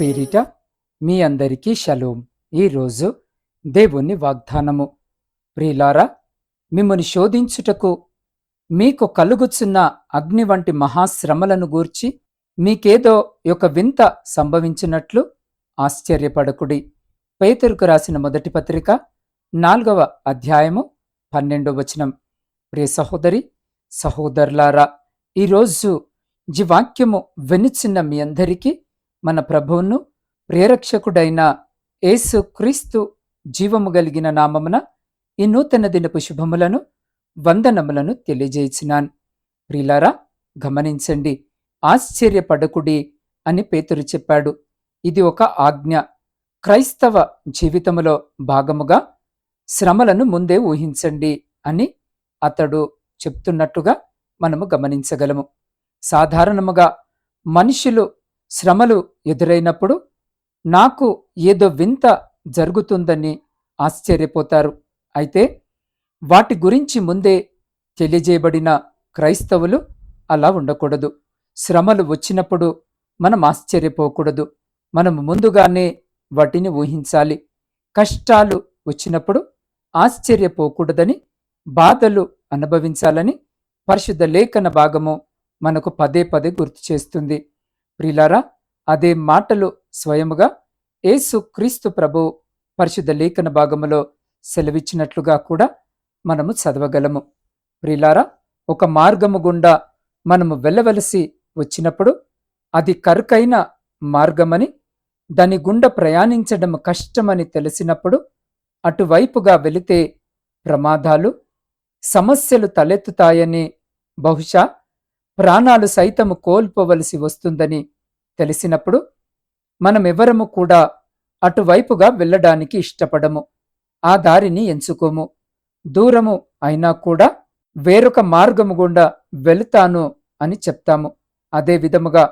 పేరిట మీ అందరికీ షలోం. ఈరోజు దేవుని వాగ్దానము. ప్రియులారా మిమ్మని శోధించుటకు మీకు కలుగుచున్న అగ్ని వంటి మహాశ్రమలను గూర్చి మీకేదో ఒక వింత సంభవించినట్లు ఆశ్చర్యపడకుడి. పేతురుకు రాసిన మొదటి పత్రిక నాలుగవ అధ్యాయము పన్నెండవ వచనం. ప్రియ సహోదరి సహోదరులారా ఈరోజు జీవాక్యము వెనుచున్న మీ అందరికీ మన ప్రభువును ప్రేరక్షకుడైన యేసు క్రీస్తు జీవము కలిగిన నామమున ఈ నూతన దినపు శుభములను వందనములను తెలియజేసినాను. ప్రిలారా గమనించండి. ఆశ్చర్యపడకుడి అని పేతురు చెప్పాడు. ఇది ఒక ఆజ్ఞ. క్రైస్తవ జీవితములో భాగముగా శ్రమలను ముందే ఊహించండి అని అతడు చెప్తున్నట్టుగా మనము గమనించగలము. సాధారణముగా మనుషులు శ్రమలు ఎదురైనప్పుడు నాకు ఏదో వింత జరుగుతుందని ఆశ్చర్యపోతారు. అయితే వాటి గురించి ముందే తెలియజేయబడిన క్రైస్తవులు అలా ఉండకూడదు. శ్రమలు వచ్చినప్పుడు మనం ఆశ్చర్యపోకూడదు. మనం ముందుగానే వాటిని ఊహించాలి. కష్టాలు వచ్చినప్పుడు ఆశ్చర్యపోకూడదని బాధలు అనుభవించాలని పరిశుద్ధ లేఖన భాగము మనకు పదే పదే గుర్తు చేస్తుంది. ప్రిలారా అదే మాటలు స్వయముగా యేసు క్రీస్తు ప్రభు పరిశుద్ధ లేఖన భాగములో సెలవిచ్చినట్లుగా కూడా మనము చదవగలము. ప్రిలారా ఒక మార్గము గుండా మనము వెళ్ళవలసి వచ్చినప్పుడు అది కరుకైన మార్గమని దాని గుండా ప్రయాణించడం కష్టమని తెలిసినప్పుడు అటువైపుగా వెళితే ప్రమాదాలు సమస్యలు తలెత్తుతాయని బహుశా ప్రాణాలు సైతము కోల్పోవలసి వస్తుందని తెలిసినప్పుడు మనమెవరము కూడా అటువైపుగా వెళ్ళడానికి ఇష్టపడము. ఆ దారిని ఎంచుకోము. దూరము అయినా కూడా వేరొక మార్గము గుండా వెళుతాను అని చెప్తాము. అదే విధముగా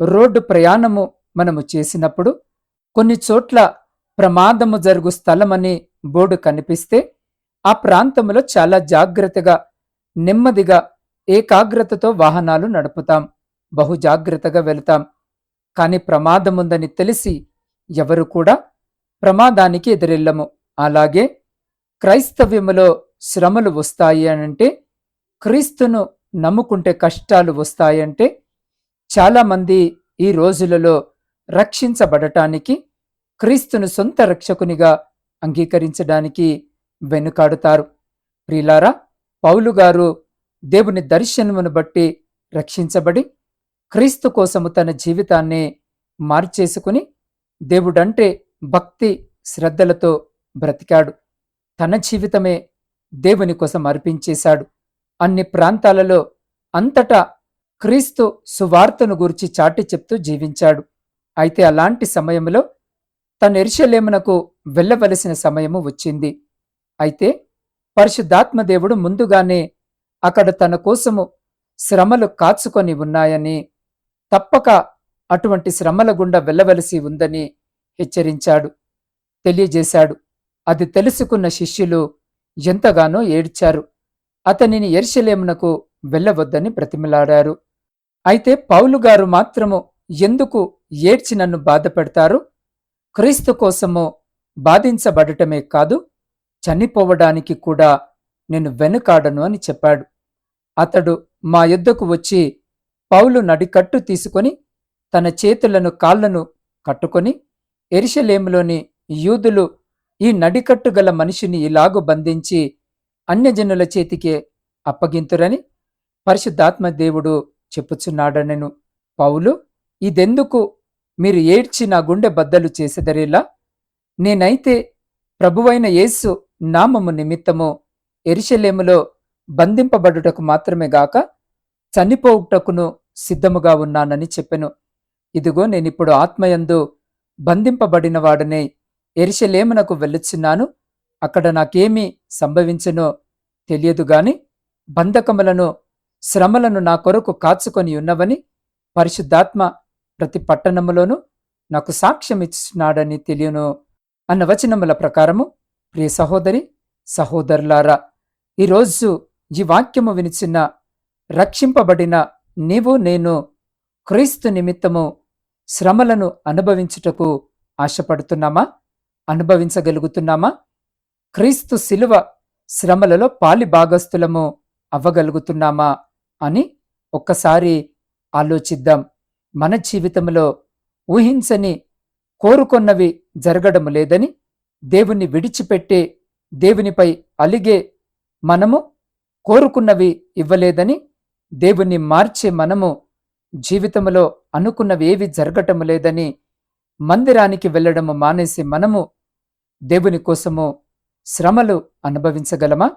రోడ్డు ప్రయాణము మనము చేసినప్పుడు కొన్ని చోట్ల ప్రమాదము జరుగు స్థలమని బోర్డు కనిపిస్తే ఆ ప్రాంతంలో చాలా జాగ్రత్తగా నెమ్మదిగా ఏకాగ్రతతో వాహనాలు నడుపుతాం. బహు జాగ్రత్తగా వెళతాం. కాని ప్రమాదముందని తెలిసి ఎవరు కూడా ప్రమాదానికి ఎదురెళ్ళము. అలాగే క్రైస్తవ్యములో శ్రమలు వస్తాయి అనంటే క్రీస్తును నమ్ముకుంటే కష్టాలు వస్తాయంటే చాలామంది ఈ రోజులలో రక్షించబడటానికి క్రీస్తును సొంత రక్షకునిగా అంగీకరించడానికి వెనుకాడుతారు. ప్రిలారా పౌలు గారు దేవుని దర్శనమును బట్టి రక్షించబడి క్రీస్తు కోసము తన జీవితాన్ని మార్చేసుకుని దేవుడంటే భక్తి శ్రద్ధలతో బ్రతికాడు. తన జీవితమే దేవుని కోసం అర్పించేశాడు. అన్ని ప్రాంతాలలో అంతటా క్రీస్తు సువార్తను గురించి చాటి చెప్తూ జీవించాడు. అయితే అలాంటి సమయంలో తన ఎరుషలేమునకు వెళ్ళవలసిన సమయము వచ్చింది. అయితే పరిశుద్ధాత్మదేవుడు ముందుగానే అక్కడ తన కోసము శ్రమలు కాచుకొని ఉన్నాయని తప్పక అటువంటి శ్రమల గుండా వెళ్ళవలసి ఉందని హెచ్చరించాడు. తెలియజేశాడు. అది తెలుసుకున్న శిష్యులు ఎంతగానో ఏడ్చారు. అతనిని ఎర్షలేమునకు వెళ్ళవద్దని ప్రతిమలాడారు అయితే పౌలుగారు మాత్రము ఎందుకు ఏడ్చి నన్ను బాధపెడతారు? క్రీస్తు కోసము బాధించబడటమే కాదు చనిపోవడానికి కూడా నేను వెనుకాడను అని చెప్పాడు. అతడు మా యుద్ధకు వచ్చి పౌలు నడికట్టు తీసుకొని తన చేతులను కాళ్ళను కట్టుకొని ఎరిశలేములోని యూదులు ఈ నడికట్టు గల మనిషిని ఇలాగు బంధించి అన్యజనుల చేతికే అప్పగింతురని పరిశుద్ధాత్మ దేవుడు చెప్పుచున్నాడనెను. పౌలు ఇదెందుకు మీరు ఏడ్చి నా గుండె బద్దలు చేసెదరేలా? నేనైతే ప్రభువైన యేసు నామము నిమిత్తము ఎరిశలేములో బంధింపబడుటకు మాత్రమే గాక చనిపోవుటకును సిద్ధముగా ఉన్నానని చెప్పెను. ఇదిగో నేనిప్పుడు ఆత్మయందు బంధింపబడిన వాడనే ఎరిశలేమునకు వెళ్ళుచున్నాను. అక్కడ నాకేమీ సంభవించనో తెలియదు గాని బంధకములను శ్రమలను నా కొరకు కాచుకొని ఉన్నవని పరిశుద్ధాత్మ ప్రతి పట్టణములోనూ నాకు సాక్ష్యం తెలియను అన్న వచనముల ప్రకారము. ప్రియ సహోదరి సహోదరులారా ఈరోజు ఈ వాక్యము వినిచిన రక్షింపబడిన నీవు నేను క్రీస్తు నిమిత్తము శ్రమలను అనుభవించుటకు ఆశపడుతున్నామా? అనుభవించగలుగుతున్నామా? క్రీస్తు శిలువ శ్రమలలో పాలి భాగస్థులము అవ్వగలుగుతున్నామా అని ఒక్కసారి ఆలోచిద్దాం. మన జీవితంలో ఊహించని కోరుకొన్నవి జరగడము లేదని దేవుణ్ణి విడిచిపెట్టే దేవునిపై అలిగే మనము కోరుకున్నవి ఇవ్వలేదని దేవుణ్ణి మార్చే మనము జీవితంలో అనుకున్నవి ఏవి జరగటము లేదని మందిరానికి వెళ్ళడము మానేసి మనము దేవుని కోసము శ్రమలు అనుభవించగలమా?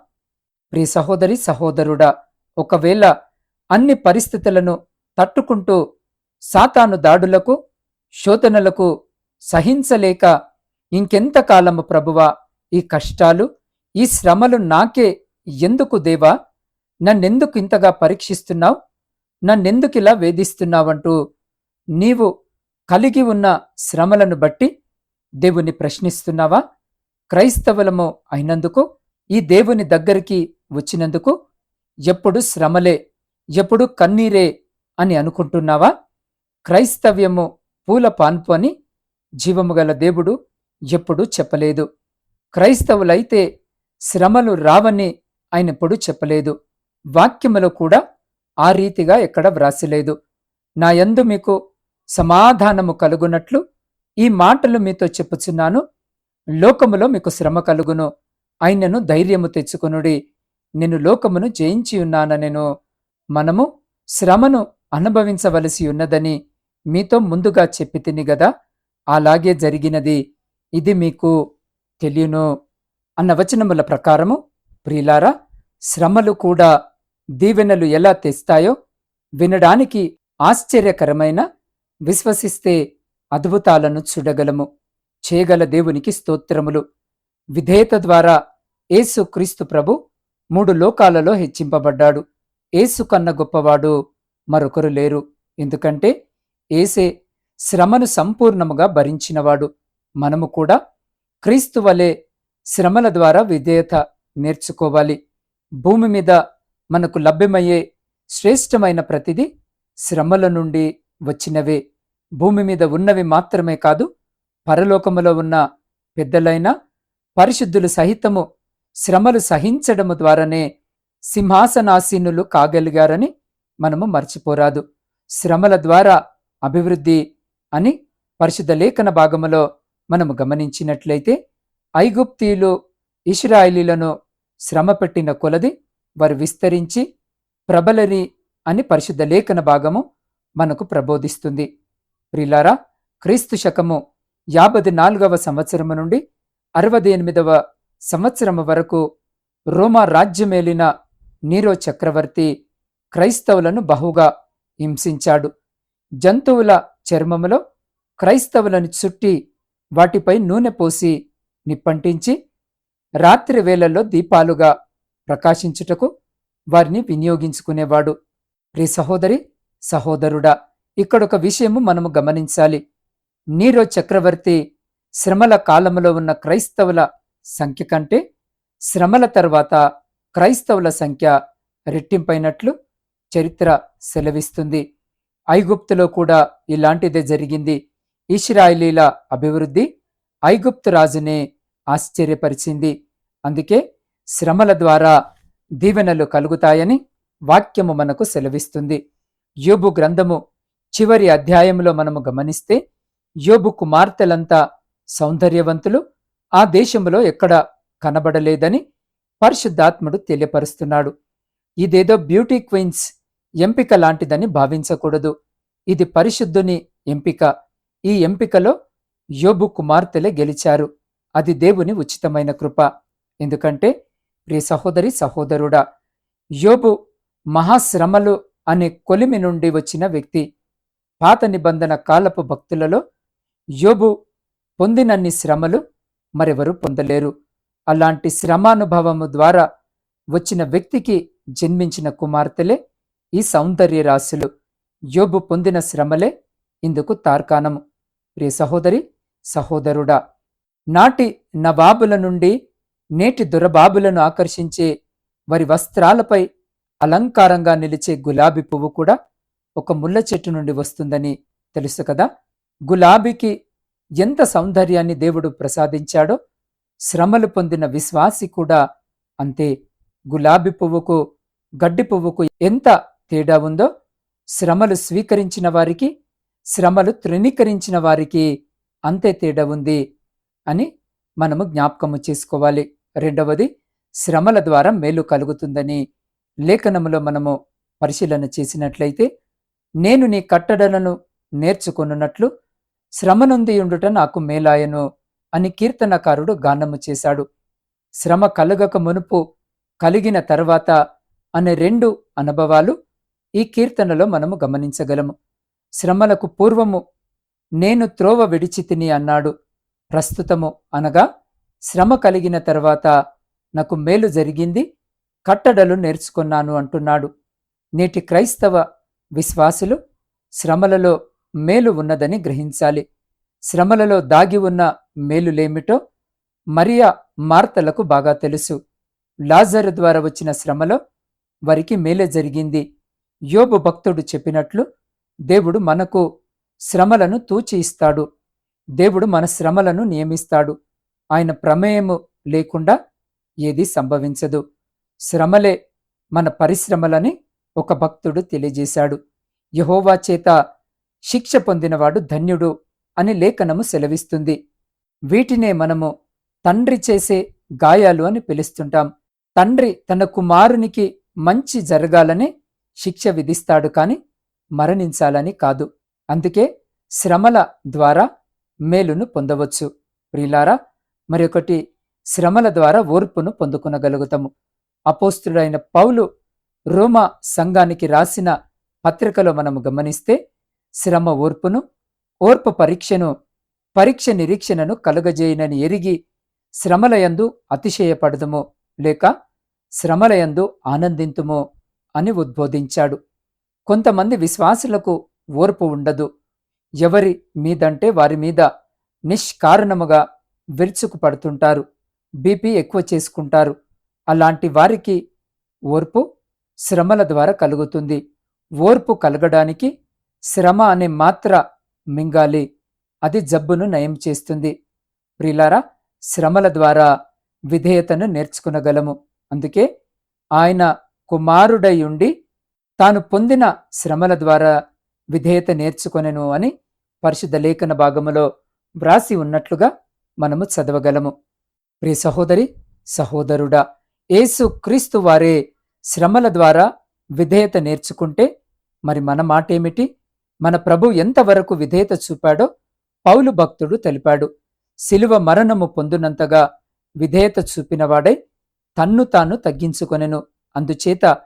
ప్రియ సహోదరి సహోదరుడా ఒకవేళ అన్ని పరిస్థితులను తట్టుకుంటూ సాతాను దాడులకు శోధనలకు సహించలేక ఇంకెంతకాలము ప్రభువా ఈ కష్టాలు ఈ శ్రమలు నాకే ఎందుకు దేవా? నన్నెందుకు ఇంతగా పరీక్షిస్తున్నావు? నన్నెందుకిలా వేధిస్తున్నావంటూ నీవు కలిగి ఉన్న శ్రమలను బట్టి దేవుని ప్రశ్నిస్తున్నావా? క్రైస్తవులము అయినందుకు ఈ దేవుని దగ్గరికి వచ్చినందుకు ఎప్పుడు శ్రమలే ఎప్పుడు కన్నీరే అని అనుకుంటున్నావా? క్రైస్తవ్యము పూల పాన్పు అని జీవము గల దేవుడు ఎప్పుడూ చెప్పలేదు. క్రైస్తవులైతే శ్రమలు రావని ఆయన ఎప్పుడు చెప్పలేదు. వాక్యములో కూడా ఆ రీతిగా ఎక్కడ వ్రాసిలేదు. నా యందు మీకు సమాధానము కలుగునట్లు ఈ మాటలు మీతో చెప్పుచున్నాను. లోకములో మీకు శ్రమ కలుగును. ఆయనను ధైర్యము తెచ్చుకొనుడి. నేను లోకమును జయించి ఉన్నాననెను. మనము శ్రమను అనుభవించవలసి ఉన్నదని మీతో ముందుగా చెప్పి తిని గదా అలాగే జరిగినది. ఇది మీకు తెలియను అన్న వచనముల ప్రకారము ప్రియులారా శ్రమలు కూడా దీవెనలు ఎలా తెస్తాయో వినడానికి ఆశ్చర్యకరమైన విశ్వసిస్తే అద్భుతాలను చూడగలము. చేయగల దేవునికి స్తోత్రములు. విధేయత ద్వారా ఏసు క్రీస్తు ప్రభు మూడు లోకాలలో హెచ్చింపబడ్డాడు. ఏసు కన్న గొప్పవాడు మరొకరు లేరు. ఎందుకంటే ఏసే శ్రమను సంపూర్ణముగా భరించినవాడు. మనము కూడా క్రీస్తు వలె శ్రమల ద్వారా విధేయత నేర్చుకోవాలి. భూమి మీద మనకు లభ్యమయ్యే శ్రేష్టమైన ప్రతిదీ శ్రమల నుండి వచ్చినవే. భూమి మీద ఉన్నవి మాత్రమే కాదు పరలోకములో ఉన్న పెద్దలైన పరిశుద్ధులు సహితము శ్రమలు సహించడము ద్వారానే సింహాసనాసీనులు కాగలిగారని మనము మర్చిపోరాదు. శ్రమల ద్వారా అభివృద్ధి అని పరిశుద్ధ లేఖన భాగములో మనము గమనించినట్లయితే ఐగుప్తీయులు ఇస్రాయిలీలను శ్రమ పెట్టిన కొలది వారు విస్తరించి ప్రబలని అని పరిశుద్ధ లేఖన భాగము మనకు ప్రబోధిస్తుంది. ప్రిలారా క్రీస్తు శకము యాభై నాలుగవ సంవత్సరము నుండి అరవై ఎనిమిదవ సంవత్సరము వరకు రోమా రాజ్యమేలిన నీరో చక్రవర్తి క్రైస్తవులను బహుగా హింసించాడు. జంతువుల చర్మములో క్రైస్తవులను చుట్టి వాటిపై నూనె పోసి నిప్పంటించి రాత్రి వేళల్లో దీపాలుగా ప్రకాశించుటకు వారిని వినియోగించుకునేవాడు. ప్రి సహోదరి సహోదరుడా ఇక్కడొక విషయము మనము గమనించాలి. నీరో చక్రవర్తి శ్రమల కాలములో ఉన్న క్రైస్తవుల సంఖ్య కంటే శ్రమల తర్వాత క్రైస్తవుల సంఖ్య రెట్టింపైనట్లు చరిత్ర సెలవిస్తుంది. ఐగుప్తులో కూడా ఇలాంటిదే జరిగింది. ఇస్రాయిలీల అభివృద్ధి ఐగుప్తు రాజునే ఆశ్చర్యపరిచింది. అందుకే శ్రమల ద్వారా దీవెనలు కలుగుతాయని వాక్యము మనకు సెలవిస్తుంది. యోబు గ్రంథము చివరి అధ్యాయంలో మనము గమనిస్తే యోబు కుమార్తెలంతా సౌందర్యవంతులు ఆ దేశంలో ఎక్కడ కనబడలేదని పరిశుద్ధాత్ముడు తెలియపరుస్తున్నాడు. ఇదేదో బ్యూటీ క్వీన్స్ ఎంపిక లాంటిదని భావించకూడదు. ఇది పరిశుద్ధుని ఎంపిక. ఈ ఎంపికలో యోబు కుమార్తెలే గెలిచారు. అది దేవుని ఉచితమైన కృప. ఎందుకంటే ప్రియ సహోదరి సహోదరుడా యోబు మహాశ్రమలు అనే కొలిమి నుండి వచ్చిన వ్యక్తి. పాత నిబంధన కాలపు భక్తులలో యోబు పొందినన్ని శ్రమలు మరెవరూ పొందలేరు. అలాంటి శ్రమానుభవము ద్వారా వచ్చిన వ్యక్తికి జన్మించిన కుమార్తెలే ఈ సౌందర్య రాశులు యోబు పొందిన శ్రమలే ఇందుకు తార్కాణము. ప్రియ సహోదరి సహోదరుడా నాటి నవాబుల నుండి నేటి దురబాబులను ఆకర్షించే వారి వస్త్రాలపై అలంకారంగా నిలిచే గులాబీ పువ్వు కూడా ఒక ముళ్ళ చెట్టు నుండి వస్తుందని తెలుసు కదా. గులాబీకి ఎంత సౌందర్యాన్ని దేవుడు ప్రసాదించాడో శ్రమలు పొందిన విశ్వాసి కూడా అంతే. గులాబీ పువ్వుకు గడ్డి పువ్వుకు ఎంత తేడా ఉందో శ్రమలు స్వీకరించిన వారికి శ్రమలు తృణీకరించిన వారికి అంతే తేడా ఉంది అని మనము జ్ఞాపకము చేసుకోవాలి. రెండవది శ్రమల ద్వారా మేలు కలుగుతుందని లేఖనములో మనము పరిశీలన చేసినట్లయితే నేను నీ కట్టడలను నేర్చుకొనున్నట్లు శ్రమనుంది ఉండుట నాకు మేలాయను అని కీర్తనకారుడు గానము చేశాడు. శ్రమ కలగక మునుపు కలిగిన తర్వాత అనే రెండు అనుభవాలు ఈ కీర్తనలో మనము గమనించగలము. శ్రమలకు పూర్వము నేను త్రోవ విడిచితిని అన్నాడు. ప్రస్తుతము అనగా శ్రమ కలిగిన తర్వాత నాకు మేలు జరిగింది కట్టడలు నేర్చుకున్నాను అంటున్నాడు. నేటి క్రైస్తవ విశ్వాసులు శ్రమలలో మేలు ఉన్నదని గ్రహించాలి. శ్రమలలో దాగి ఉన్న మేలులేమిటో మరియా మార్తలకు బాగా తెలుసు. లాజరు ద్వారా వచ్చిన శ్రమలో వారికి మేలే జరిగింది. యోబు భక్తుడు చెప్పినట్లు దేవుడు మనకు శ్రమలను తూచి ఇస్తాడు. దేవుడు మన శ్రమలను నియమిస్తాడు. ఆయన ప్రమేయము లేకుండా ఏది సంభవించదు. శ్రమలే మన పరిశ్రమలని ఒక భక్తుడు తెలియజేశాడు. యహోవా చేత శిక్ష పొందినవాడు ధన్యుడు అని లేఖనము సెలవిస్తుంది. వీటినే మనము తండ్రి చేసే గాయాలు అని పిలుస్తుంటాం. తండ్రి తన కుమారునికి మంచి జరగాలని శిక్ష విధిస్తాడు కాని మరణించాలని కాదు. అందుకే శ్రమల ద్వారా మేలును పొందవచ్చు. ప్రిలారా మరొకటి శ్రమల ద్వారా ఓర్పును పొందుకునగలుగుతాము. అపోస్తుడైన పౌలు రోమా సంఘానికి రాసిన పత్రికలో మనము గమనిస్తే శ్రమ ఓర్పును ఓర్పు పరీక్షను పరీక్ష నిరీక్షణను కలుగజేయనని ఎరిగి శ్రమలయందు అతిశయపడదుము లేక శ్రమలయందు ఆనందింతుము అని ఉద్బోధించాడు. కొంతమంది విశ్వాసులకు ఓర్పు ఉండదు. ఎవరి మీదంటే వారి మీద నిష్కారణముగా విరుచుకు పడుతుంటారు బీపీ ఎక్కువ చేసుకుంటారు. అలాంటి వారికి ఓర్పు శ్రమల ద్వారా కలుగుతుంది. ఓర్పు కలగడానికి శ్రమ అనే మాత్ర మింగాలి. అది జబ్బును నయం చేస్తుంది. ప్రిలారా శ్రమల ద్వారా విధేయతను నేర్చుకునగలము. అందుకే ఆయన కుమారుడై ఉండి తాను పొందిన శ్రమల ద్వారా విధేయత నేర్చుకొనెను అని పరిశుద్ధ లేఖన భాగములో వ్రాసి ఉన్నట్లుగా మనము చదవగలము. ప్రియ సహోదరి సహోదరుడా యేసు క్రీస్తు వారే శ్రమల ద్వారా విధేయత నేర్చుకుంటే మరి మన మాటేమిటి? మన ప్రభు ఎంతవరకు విధేయత చూపాడో పౌలు భక్తుడు తెలిపాడు. శిలువ మరణము పొందునంతగా విధేయత చూపినవాడై తన్ను తాను తగ్గించుకొనెను. అందుచేత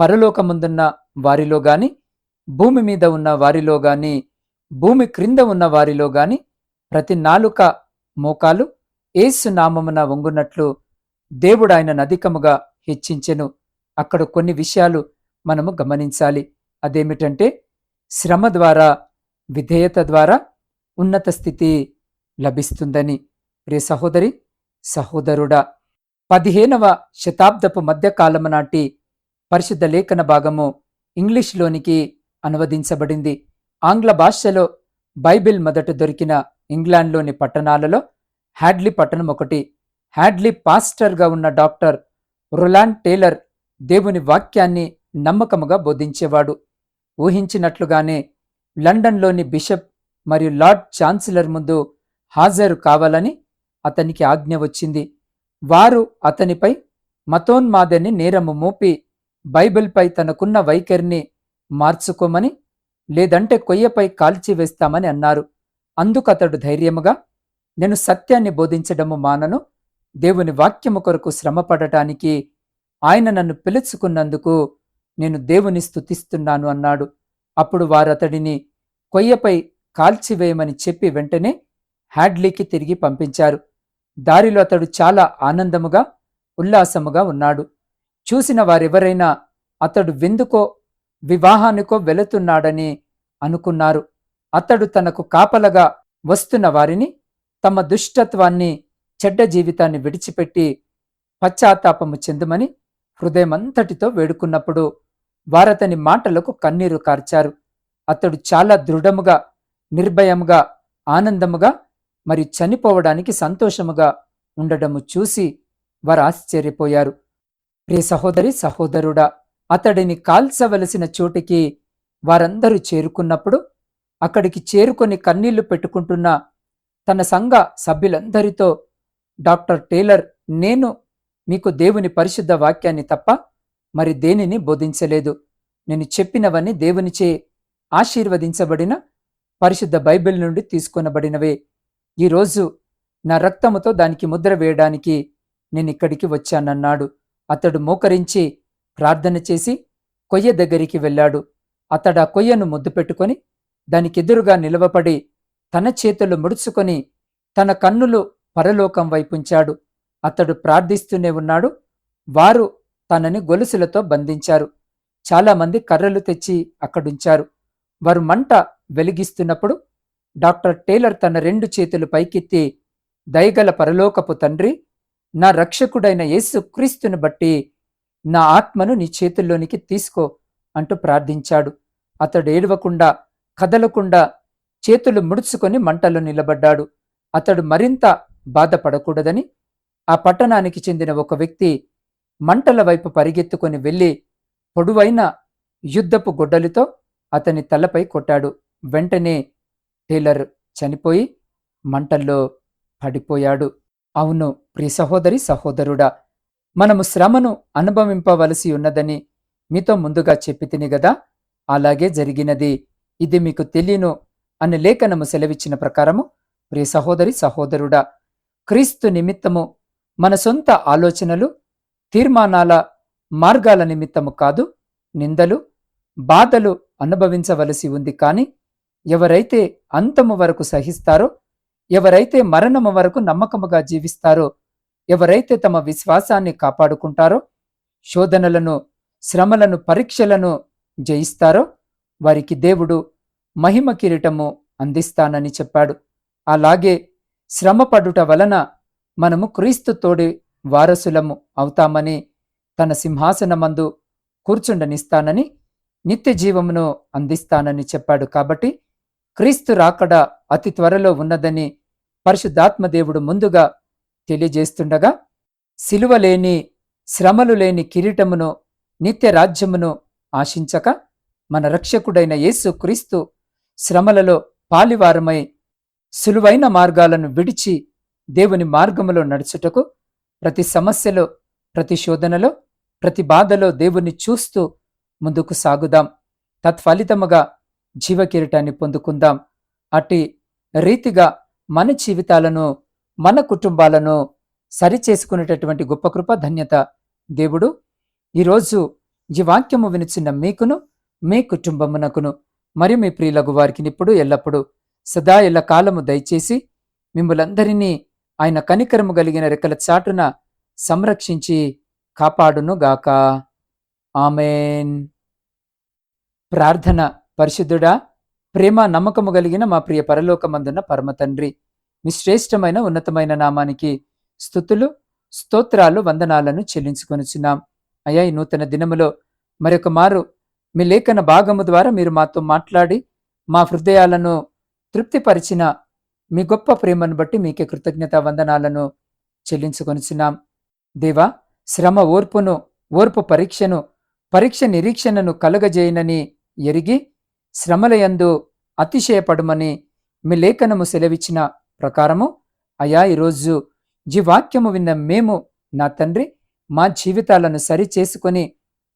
పరలోకముందున్న వారిలో గాని భూమి మీద ఉన్న వారిలో గాని భూమి క్రింద ఉన్న వారిలో గాని ప్రతి నాలుక మోకాలు ఏసు నామమున వంగునట్లు దేవుడు ఆయన అధికముగా హెచ్చించెను. అక్కడ కొన్ని విషయాలు మనము గమనించాలి. అదేమిటంటే శ్రమ ద్వారా విధేయత ద్వారా ఉన్నత స్థితి లభిస్తుందని. ప్రియ సహోదరి సహోదరుడా పదిహేనవ శతాబ్దపు మధ్యకాలము నాటి పరిశుద్ధ లేఖన భాగము ఇంగ్లీష్లోనికి అనువదించబడింది. ఆంగ్ల భాషలో బైబిల్ మొదట దొరికిన ఇంగ్లాండ్లోని పట్టణాలలో హ్యాడ్లీ పట్టణం ఒకటి. హ్యాడ్లీ పాస్టర్గా ఉన్న డాక్టర్ రొలాండ్ టేలర్ దేవుని వాక్యాన్ని నమ్మకముగా బోధించేవాడు. ఊహించినట్లుగానే లండన్లోని బిషప్ మరియు లార్డ్ ఛాన్సలర్ ముందు హాజరు కావాలని అతనికి ఆజ్ఞ వచ్చింది. వారు అతనిపై మతోన్మాదని నేరము మోపి బైబిల్పై తనకున్న వైఖరిని మార్చుకోమని లేదంటే కొయ్యపై కాల్చివేస్తామని అన్నారు. అందుకతడు ధైర్యముగా నేను సత్యాన్ని బోధించడము మానను. దేవుని వాక్యము కొరకు శ్రమపడటానికి ఆయన నన్ను పిలుచుకున్నందుకు నేను దేవుని స్థుతిస్తున్నాను అన్నాడు. అప్పుడు వారతడిని కొయ్యపై కాల్చివేయమని చెప్పి వెంటనే హ్యాడ్లీకి తిరిగి పంపించారు. దారిలో అతడు చాలా ఆనందముగా ఉల్లాసముగా ఉన్నాడు. చూసిన వారెవరైనా అతడు విందుకో వివాహానికో వెళుతున్నాడని అనుకున్నారు. అతడు తనకు కాపలగా వస్తున్న వారిని తమ దుష్టత్వాన్ని చెడ్డ జీవితాన్ని విడిచిపెట్టి పశ్చాత్తాపము చెందుమని హృదయమంతటితో వేడుకున్నప్పుడు వారతని మాటలకు కన్నీరు కార్చారు. అతడు చాలా దృఢముగా నిర్భయముగా ఆనందముగా మరి చనిపోవడానికి సంతోషముగా ఉండడము చూసి వారు ఆశ్చర్యపోయారు. ప్రియ సహోదరి సహోదరుడా అతడిని కాల్చవలసిన చోటికి వారందరూ చేరుకున్నప్పుడు అక్కడికి చేరుకొని కన్నీళ్ళు పెట్టుకుంటున్న తన సంఘ సభ్యులందరితో డాక్టర్ టేలర్ నేను మీకు దేవుని పరిశుద్ధ వాక్యాన్ని తప్ప మరి దేనిని బోధించలేదు? నేను చెప్పినవన్నీ దేవునిచే ఆశీర్వదించబడిన పరిశుద్ధ బైబిల్ నుండి తీసుకొనబడినవే. ఈరోజు నా రక్తముతో దానికి ముద్ర వేయడానికి నేను ఇక్కడికి వచ్చానన్నాడు. అతడు మోకరించి ప్రార్థన చేసి కొయ్య దగ్గరికి వెళ్ళాడు. అతడు ఆ కొయ్యను ముద్దు పెట్టుకొని దానికెదురుగా నిలవపడి తన చేతులు ముడుచుకొని తన కన్నులు పరలోకం వైపుంచాడు. అతడు ప్రార్థిస్తూనే ఉన్నాడు. వారు తనని గొలుసులతో బంధించారు. చాలామంది కర్రలు తెచ్చి అక్కడుంచారు. వారు మంట వెలిగిస్తున్నప్పుడు డాక్టర్ టేలర్ తన రెండు చేతులు పైకెత్తి దయగల పరలోకపు తండ్రి నా రక్షకుడైన యేసు క్రీస్తుని బట్టి నా ఆత్మను నీ చేతుల్లోనికి తీసుకో అంటూ ప్రార్థించాడు. అతడు ఏడవకుండా కదలకుండా చేతులు ముడుచుకొని మంటలో నిలబడ్డాడు. అతడు మరింత బాధపడకూడదని ఆ పట్టణానికి చెందిన ఒక వ్యక్తి మంటల వైపు పరిగెత్తుకొని వెళ్ళి పొడువైన యుద్ధపు గొడ్డలితో అతని తలపై కొట్టాడు. వెంటనే టేలర్ చనిపోయి మంటల్లో పడిపోయాడు. అవును ప్రియ సహోదరి సహోదరుడా మనము శ్రమను అనుభవింపవలసి ఉన్నదని మీతో ముందుగా చెప్పితిని గదా? అలాగే జరిగినది. ఇది మీకు తెలియను అని లేఖనము సెలవిచ్చిన ప్రకారము ప్రియ సహోదరి సహోదరుడా క్రీస్తు నిమిత్తము మన సొంత ఆలోచనలు తీర్మానాల మార్గాల నిమిత్తము కాదు నిందలు బాధలు అనుభవించవలసి ఉంది కాని ఎవరైతే అంతము వరకు సహిస్తారో ఎవరైతే మరణము వరకు నమ్మకముగా జీవిస్తారో ఎవరైతే తమ విశ్వాసాన్ని కాపాడుకుంటారో శోధనలను శ్రమలను పరీక్షలను జయిస్తారో వారికి దేవుడు మహిమ కిరీటము అందిస్తానని చెప్పాడు. అలాగే శ్రమపడుట వలన మనము క్రీస్తు తోడి వారసులము అవుతామని తన సింహాసనమందు కూర్చుండనిస్తానని నిత్య జీవమును అందిస్తానని చెప్పాడు. కాబట్టి క్రీస్తు రాకడ అతి త్వరలో ఉన్నదని పరిశుద్ధాత్మదేవుడు ముందుగా తెలియజేస్తుండగా సిలువ లేని శ్రమలు లేని కిరీటమును నిత్య రాజ్యమును ఆశించక మన రక్షకుడైన యేసు క్రీస్తు శ్రమలలో పాలివారమై సులువైన మార్గాలను విడిచి దేవుని మార్గములో నడుచుటకు ప్రతి సమస్యలో ప్రతి శోధనలో ప్రతి బాధలో దేవుని చూస్తూ ముందుకు సాగుదాం. తత్ఫలితముగా జీవకిరీటాన్ని పొందుకుందాం. అట్టి రీతిగా మన జీవితాలను మన కుటుంబాలను సరిచేసుకునేటటువంటి గొప్ప కృప ధన్యత దేవుడు. ఈరోజు ఈ వాక్యము వినిచిన మీకును మీ కుటుంబమునకును మరియు మీ ప్రియులగు వారికి ఇప్పుడు ఎల్లప్పుడూ సదా ఎల్ల కాలము దయచేసి మిమ్మలందరినీ ఆయన కనికరము కలిగిన రెక్కల చాటున సంరక్షించి కాపాడునుగాక. ఆమెన్. ప్రార్థన పరిశుద్ధుడా ప్రేమ నమ్మకము కలిగిన మా ప్రియ పరలోకమందున్న పరమతండ్రి మీ శ్రేష్టమైన ఉన్నతమైన నామానికి స్థుతులు స్తోత్రాలు వందనాలను చెల్లించుకొనిచున్నాం. అయ్యా ఈ నూతన దినములో మరొక మారు మీ లేఖన భాగము ద్వారా మీరు మాతో మాట్లాడి మా హృదయాలను తృప్తిపరిచిన మీ గొప్ప ప్రేమను బట్టి మీకే కృతజ్ఞత వందనాలను చెల్లించుకొనిచున్నాం. దేవా శ్రమ ఓర్పును ఓర్పు పరీక్షను పరీక్ష నిరీక్షణను కలగజేయనని ఎరిగి శ్రమలయందు అతిశయపడమని మీ లేఖనము సెలవిచ్చిన ప్రకారము అయా ఈరోజు ఈ వాక్యము విన్న మేము నా తండ్రి మా జీవితాలను సరి చేసుకొని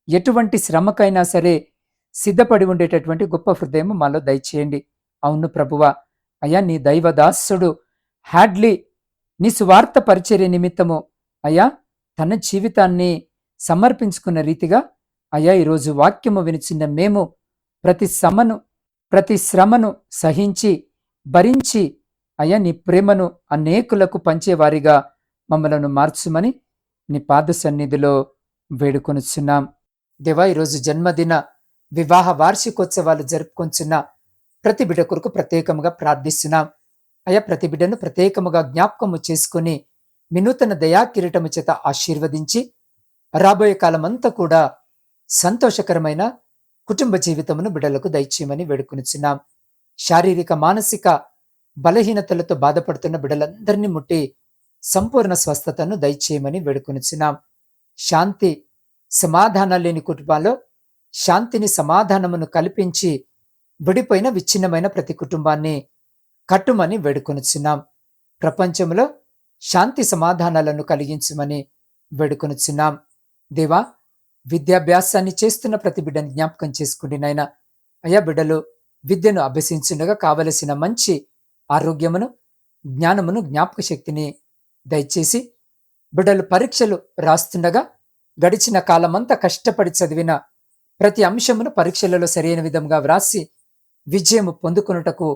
ఎటువంటి శ్రమకైనా సరే సిద్ధపడి ఉండేటటువంటి గొప్ప హృదయం మాలో దయచేయండి. అవును ప్రభువా అయ్యా నీ దైవదాసుడు హ్యాడ్లీ నీ సువార్త పరిచర్య నిమిత్తము అయ్యా తన జీవితాన్ని సమర్పించుకున్న రీతిగా అయ్యా ఈరోజు వాక్యము వినిచిన మేము ప్రతి సమను ప్రతి శ్రమను సహించి భరించి అయ్యా నీ ప్రేమను అనేకులకు పంచేవారిగా మమ్మలను మార్చుమని నీ పాద సన్నిధిలో వేడుకొనుచున్నాం. దేవా ఈరోజు జన్మదిన వివాహ వార్షికోత్సవాలు జరుపుకొంచున్న ప్రతి బిడ్డ కొరకు ప్రత్యేకముగా ప్రార్థిస్తున్నాం. అయా ప్రతి బిడ్డను ప్రత్యేకముగా జ్ఞాపకము చేసుకుని వినూతన దయా కిరీటము చేత ఆశీర్వదించి రాబోయే కాలమంతా కూడా సంతోషకరమైన కుటుంబ జీవితమును బిడ్డలకు దయచేయమని వేడుకునిచున్నాం. శారీరక మానసిక బలహీనతలతో బాధపడుతున్న బిడలందరినీ ముట్టి సంపూర్ణ స్వస్థతను దయచేయమని వేడుకొనిచున్నాం. శాంతి సమాధానాలు లేని కుటుంబాల్లో శాంతిని సమాధానమును కల్పించి విడిపోయిన విచ్ఛిన్నమైన ప్రతి కుటుంబాన్ని కట్టుమని వేడుకొనుచున్నాం. ప్రపంచంలో శాంతి సమాధానాలను కలిగించమని వేడుకొనుచున్నాం. దేవా విద్యాభ్యాసాన్ని చేస్తున్న ప్రతి బిడ్డని జ్ఞాపకం చేసుకుని నాయన. అయ్యా బిడ్డలు విద్యను అభ్యసించుండగా కావలసిన మంచి ఆరోగ్యమును జ్ఞానమును జ్ఞాపక శక్తిని దయచేసి బిడ్డలు పరీక్షలు రాస్తుండగా గడిచిన కాలమంతా కష్టపడి చదివిన ప్రతి అంశమును పరీక్షలలో సరైన విధంగా వ్రాసి విజయము పొందుకొనుటకు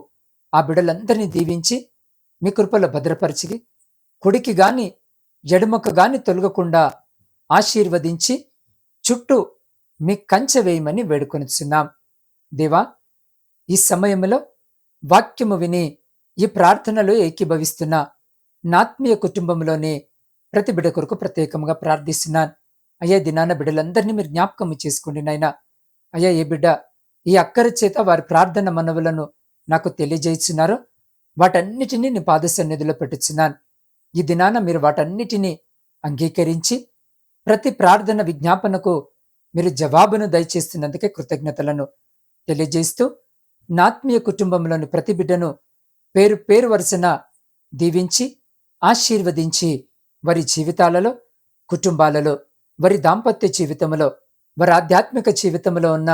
ఆ బిడ్డలందరినీ దీవించి మీ కృపలో భద్రపరిచి కుడికి గాని ఎడమకు గాని తొలగకుండా ఆశీర్వదించి చుట్టూ మీ కంచె వేయమని వేడుకొనిచున్నాం. దేవా ఈ సమయంలో వాక్యము విని ఈ ప్రార్థనలో ఏకీభవిస్తున్న నాత్మీయ కుటుంబంలోని ప్రతి బిడ కొరకు ప్రత్యేకంగా ప్రార్థిస్తున్నాను. అయ్యా దినాన బిడ్డలందరినీ మీరు జ్ఞాపకం చేసుకోండి నాయన. అయ్యా ఏ బిడ్డ ఈ అక్కర చేత వారి ప్రార్థన మనవులను నాకు తెలియజేస్తున్నారో వాటన్నిటినీ నీ పాద సన్నిధిలో పెట్టుచున్నాను. ఈ దినాన మీరు వాటన్నిటినీ అంగీకరించి ప్రతి ప్రార్థన విజ్ఞాపనకు మీరు జవాబును దయచేస్తున్నందుకే కృతజ్ఞతలను తెలియజేస్తూ నాత్మీయ కుటుంబంలోని ప్రతి బిడ్డను పేరు పేరు వరుసన దీవించి ఆశీర్వదించి వారి జీవితాలలో కుటుంబాలలో వారి దాంపత్య జీవితంలో వారి ఆధ్యాత్మిక జీవితంలో ఉన్న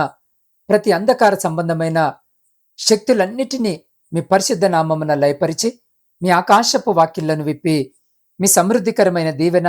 ప్రతి అంధకార సంబంధమైన శక్తులన్నిటినీ మీ పరిశుద్ధ నామమున లయపరిచి మీ ఆకాశపు వాక్యలను విప్పి మీ సమృద్ధికరమైన దీవెన